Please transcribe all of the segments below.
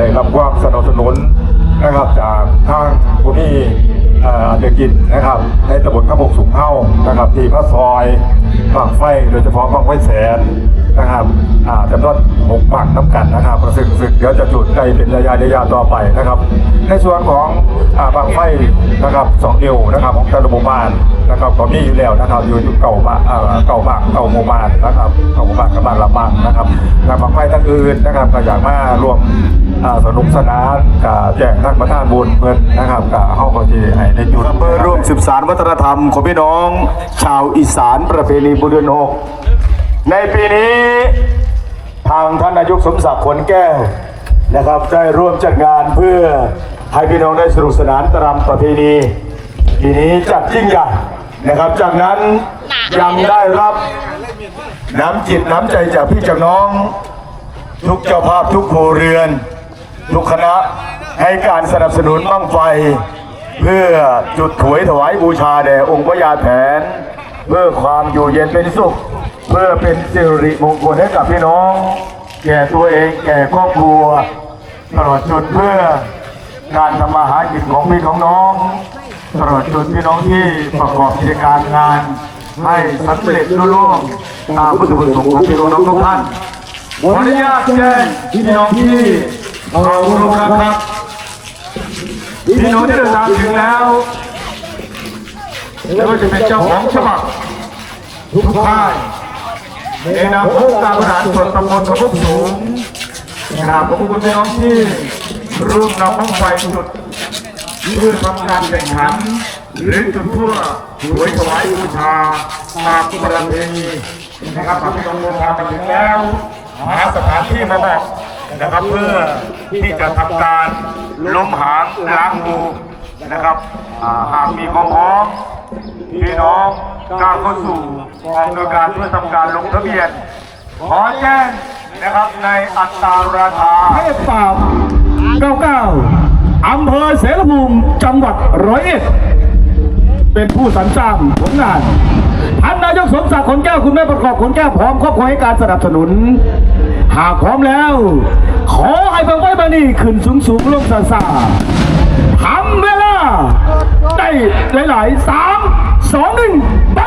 ได้รับความสนับสนุนนะครับจากทางผู้ที่เอ่อเดือกินนะครับ ในตำบลข้าวบกสูงเท่านะครับ ที่พระซอยฝั่งไฟโดยเฉพาะฝั่งไฟแสนนะครับอาจำนวนหกฝั่งน้ำกันนะครับซึ่งซึ่งเดี๋ยวจะจุดในเป็นระยะระยะต่อไปนะครับ ในส่วนของอาบางไฟนะครับสองนิ้วนะครับของแต่ละหมู่บ้านนะครับก็มีอยู่แล้วนะครับอยู่อยู่เก่าบ้านเอ่อเก่าบ้านเก่าหมู่บ้านนะครับเก่าหมู่บ้านกับบ้านละบ้านนะครับและบางไฟทั้งอื่นนะครับก็อยากมาร่วม สนุกสนานกับแจกทักประทานบุญเพื่อนนะครับกับเฮาก็ที่ให้ในจุดเพื่อร่วมสืบสารวัฒนธรรมของพี่น้อง ชาวอีสานประเพณีบุญเดือนหกในปีนี้ทางท่านนายกสมศักดิ์ขนแก้วนะครับได้ร่วมจัดงานเพื่อให้พี่น้องได้สนุกสนานตามประเพณีปีนี้จัดยิ่งใหญ่นะครับ จากนั้นยังได้รับน้ำจิตน้ำใจจากพี่จากน้อง ทุกเจ้าภาพทุกครัวเรือน ทุกคณะให้การสนับสนุนบ้างไฟ เพื่อจุดถวยถวายบูชาแด่องค์พระยาแผน เพื่อความอยู่เย็นเป็นสุข เพื่อเป็นสิริมงคลให้กับพี่น้อง แก่ตัวเองแก่ครอบครัวตลอดจนเพื่อการทำมาหากินของพี่ของน้องตลอดจนพี่น้องที่ประกอบกิจการงาน ให้สำเร็จรุ่ล่วงตามวัตถุประสงค์ของพี่น้องทุกท่านขออนุญาตแจ้งพี่น้องที่ เราลงครับครับพี่น้องที่เดินทางถึงแล้วไม่ว่าจะเป็นเจ้าของฉบับทุกท่านในนามของการบริหารส่วนตำบลกระพุกสูงนะครับขอบคุณพี่น้องที่ร่วมนำบ้องไฟจุดเพื่อทำการแข่งขันหรือจุดเพื่อถวยถวายบูชาตามประเพณีนะครับพี่น้องเดินทางมาถึงแล้วหาสถานที่มาบอก นะครับเพื่อที่จะทำการล้มหางล้างงูนะครับหากมีความพร้อมพี่น้องก้าวเข้าสู่กองโดยการเพื่อทำการลงทะเบียน ขอแจ้งนะครับในอัตราราคาเทพปราบ99อำเภอเสรภูมิจังหวัดร้อยเอ็ดเป็นผู้สรรสร้างผลงานท่านนายกสมศักดิ์ขนแก้วคุณแม่ประกอบขนแก้วพร้อมครอบครัวให้การสนับสนุน หากพร้อมแล้ว ขอให้บังไฟบานี่ขึ้นสูงสูงๆลงซาซาทำเวลา ได้หลายๆสามสองหนึ่งไป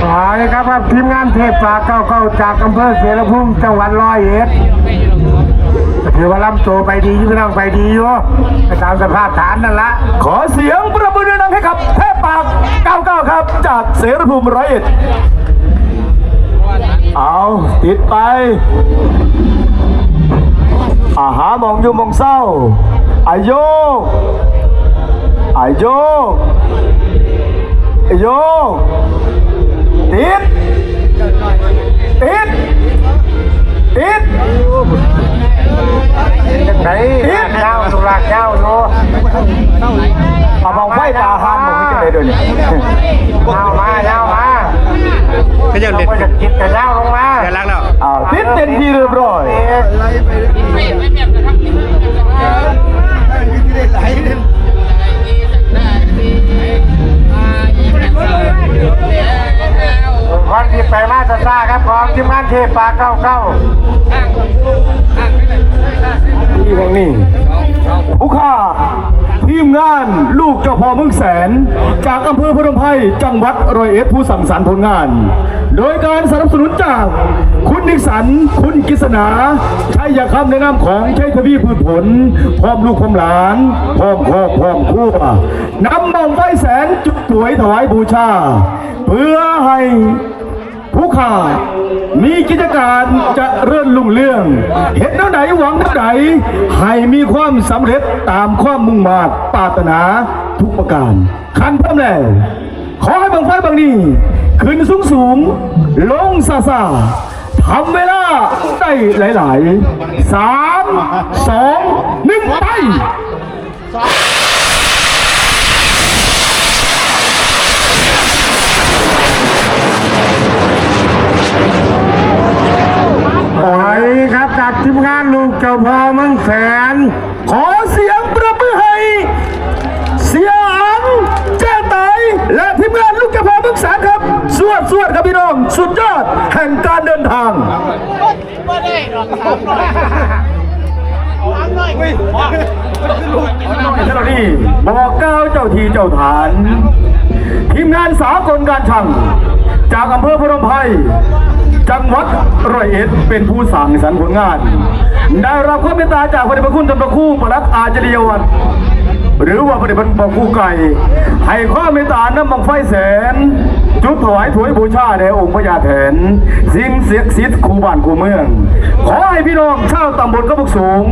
ขอเลยครับครับทีมงานเทพปลาเก้าเก้าจากอำเภอเสรภูมิจังหวัดร้อยเอ็ด ถือว่าลำโตไปดีอยู่พี่น้องไปดีอยู่ไปตามสภาพฐานนั่นละขอเสียงประมือดังให้กับเทพปาก99ครับ จากเสรภูมิร้อยเอ็ดเอาติดไป อาหามองอยู่มองเศร้าอาโยกอาโยกอาโยกติดติดติด ไหนเจ้าสุรากเจ้าอยู่เอามองไฟตาหามมองไม่จะได้ด้วยเนี่ย ไปมาซาซาครับของทีมงานเทพปลาเก้าเก้าที่แห่งนี้ผู้ข้าทีมงานลูกเจ้าพ่อเมืองแสน จากอำเภอพนมไพรจังหวัดร้อยเอ็ดผู้สั่งสรรค์ผลงาน โดยการสนับสนุนจาก คุณนิสัน คุณกิษณาชัยคำในนามของชัยทวีพืชผล พร้อมลูกพร้อมหลาน พร้อมครอบพร้อมครัวนำบ้องไฟแสนจุดถวยถวายบูชา เพื่อให้ ผู้ข่ามีกิจการจะเรื่อนลุ่งเรื่องเห็นแนวไหนหวังแนวไหนให้มีความสำเร็จตามความมุ่งมา่ปรารถนาทุกประการขันพร้อมแล้ว ขอให้บังไฟบางนี้ ขึ้นสูงสูง ลงซาซาทำเวลาได้หลายๆสามสองหนึ่งไปากทีมงานลูกเจ้าพ่อมังแสน ขอเสียงประมือให้ เสียอังเจ้าไตและทีมงานลูกเจ้าพ่อมังแสนครับ สวดสวดครับพี่น้อง สุดยอดแห่งการเดินทางบอกเก้าเจ้าทีเจ้าฐาน ทีมงานสาวกลการช่างจากอำเภอพนมไพร จังหวัดร้อยเอ็ดเป็นผู้สั่งสรรค์ผลงาน ได้รับความเมตตาจากพระเดชพระคุณท่านพระครูประลัดอาจริยวัฒน์หรือว่าพระเดชพระครูไก่ ให้ความเมตตาน้ำบังไฟแสน จุดถวายถวยบูชาแด่องค์พญาแถน สิ่งเสียสิทธิ์คูบ้านคูเมือง ขอให้พี่น้องชาวตำบลกระบุกสูง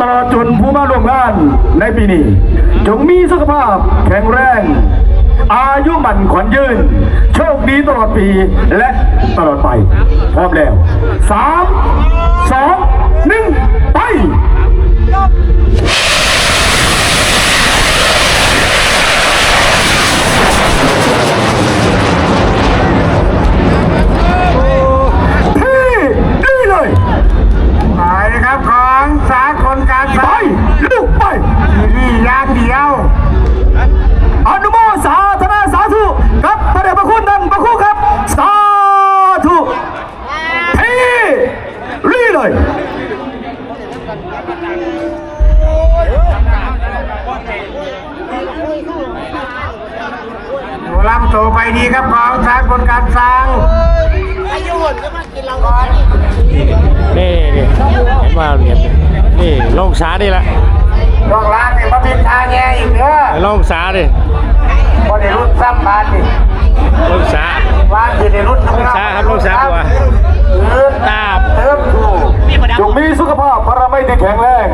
ตลอดจนผู้มาร่วมงานในปีนี้ จงมีสุขภาพแข็งแรง อายุมันขวัญยืน โชคดีตลอดปีและตลอดไปพร้อมแล้วสามสองหนึ่งไป ดีครับของสากลการสร้างนี่นี่เห็นว่าเนี่ยนี่ลงสาดิละดอกลานเนี่ยมาเป็นทางแง่อีกเด้อลงสาดิพอได้รุ่นซ้ำบานนี่ลงสาว่าจะได้รุ่นลงสาครับลงสาตัวเติมตาบเติมถูกจงมีสุขภาพพระไม่ที่แข็งแรง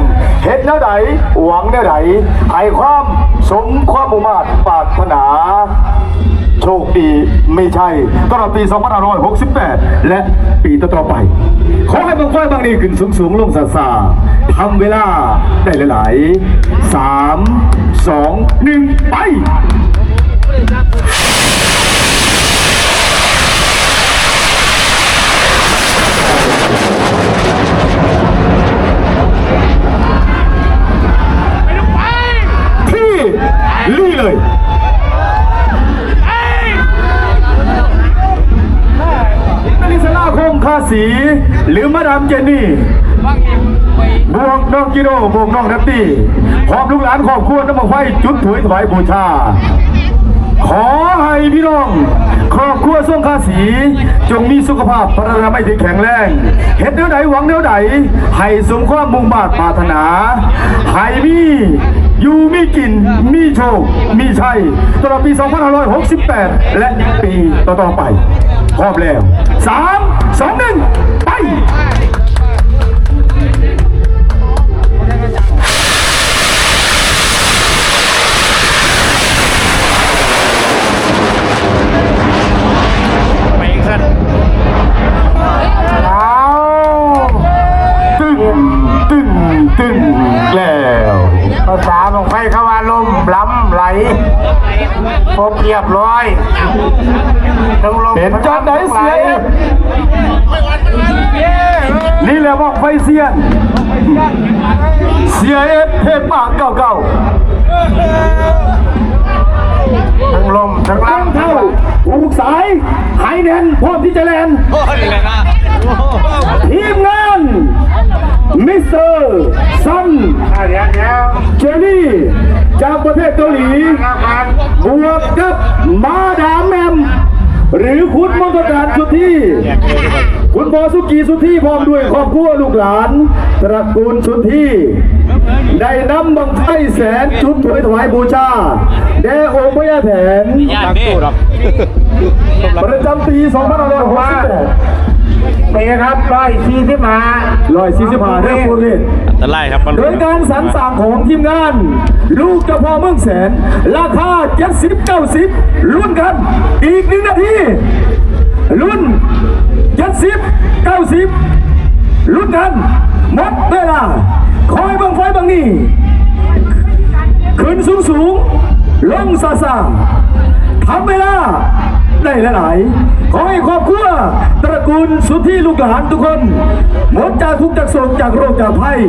เห็ดแนวใดหวังแนวใดให้ความสมความมุ่งมา่ปรารถนา โชคดีไม่ใช่ตลอดปี 2568 และปีต่อๆไป ขอให้บางไฟบางนี้ขึ้นสูงสูงลงซาซาๆทำเวลาได้หลายๆ 3 2 1 ไป รือมาดามเจนนี่บวกน้องกิโดบวกน้องนัตตี้พร้อมลูกหลานครอบครัวน้ำมันไฟจุดถวยถวายบูชา ขอให้พี่น้องครอบครัวส่งคาสี จงมีสุขภาพพระนาไม่ที่แข็งแรงเห็นเนื้อใดหวังเนื้อใดให้สมความมุ่งมา่ปรารถนาให้มีอยู่มีกิน มีโชค มีชัยตลอดปี 2568 และปีต่อๆไปพร้อมแล้ว 3 2 1 ไปไปอีกขั้นเอาตึงตึงตึงแล้วภาษาของไฟเขาว่าลมล้ำไหลครบเรียบร้อย เป็นจากไหนเสียเอฟนี่แหละว่าไฟเสียน เสียเอฟเทพปากเก่าทั้งลมทั้งๆตั้งลำเท่าผูกสายไฮแนนพร้อมที่จะแลนทีมงานมิสเตอร์ซันอะเดี๋ยวเดี๋ยวเจนี่จากประเทศเกาหลีครับครับบวกกับมาดามแมม หรือคุณมนตการสุทธิแยกเลยทุกคนคุณพ่อสุกีสุทธิพร้อมด้วยครอบครัวลูกหลาน ตระกูลสุทธิได้นำบังไฟแสนจุดถวยถวายบูชาแด่องค์พญาแถนตั้งตู้หรอกประจำปี2568 เป็นครับร้อยสี่สิบห้าร้อยสี่สิบห้าเด้อคุณนี่อันตรายครับมันโดยการสรรสร้างของทีมงาน ลูกเจ้าพ่อเมืองแสน ราคา70 90ลุ้นกัน อีกหนึ่งนาทีลุ้น70 90ลุ้นกันหมดเวลาคอยบังไฟบังนี่ขึ้นสูงสูงลงซาซาทำเวลา ได้หลายๆ ขอให้ครอบครัวตระกูลสุทธิลูกหลานทุกคน หมดจากทุกจากโศกจากโรคจากภัย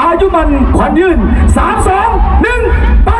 อายุมันขวัญยืนสามสองหนึ่งไป